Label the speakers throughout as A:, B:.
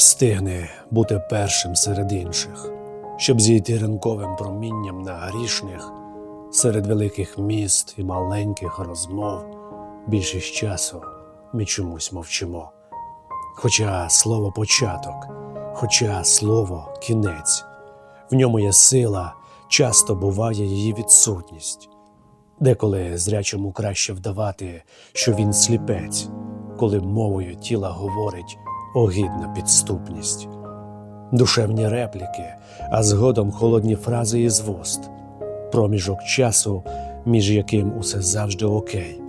A: Встигни бути першим серед інших, щоб зійти ранковим промінням на грішних, серед великих міст і маленьких розмов, більшість часу ми чомусь мовчимо. Хоча слово початок, хоча слово кінець, в ньому є сила, часто буває її відсутність. Деколи зрячому краще вдавати, що він сліпець, коли мовою тіла говорить огидна підступність. Душевні репліки, а згодом холодні фрази із вуст, проміжок часу, між яким усе завжди окей.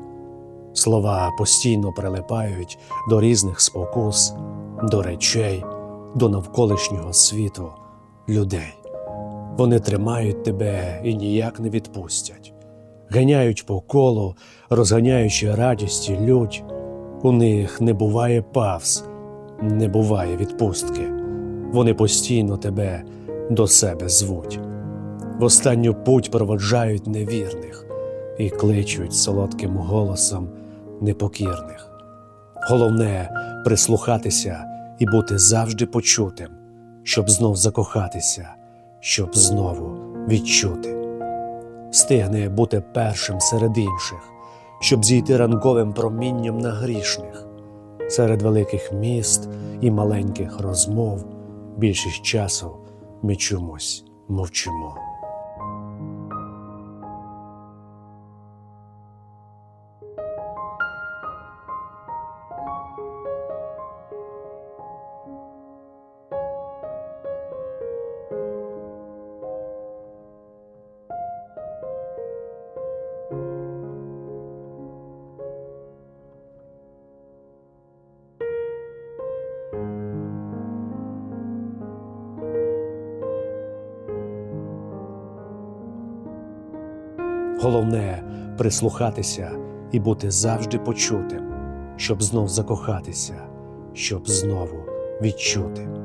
A: Слова постійно прилипають до різних спокус, до речей, до навколишнього світу, людей. Вони тримають тебе і ніяк не відпустять, ганяють по колу, розганяючи радість і лють. У них не буває павз, не буває відпустки. Вони постійно тебе до себе звуть. В останню путь проводжають невірних і кличуть солодким голосом непокірних. Головне прислухатися і бути завжди почутим, щоб знов закохатися, щоб знову відчути. Встигне бути першим серед інших, щоб зійти ранковим промінням на грішних, серед великих міст і маленьких розмов, більшість часу ми чомусь мовчимо. Головне прислухатися і бути завжди почутим, щоб знов закохатися, щоб знову відчути.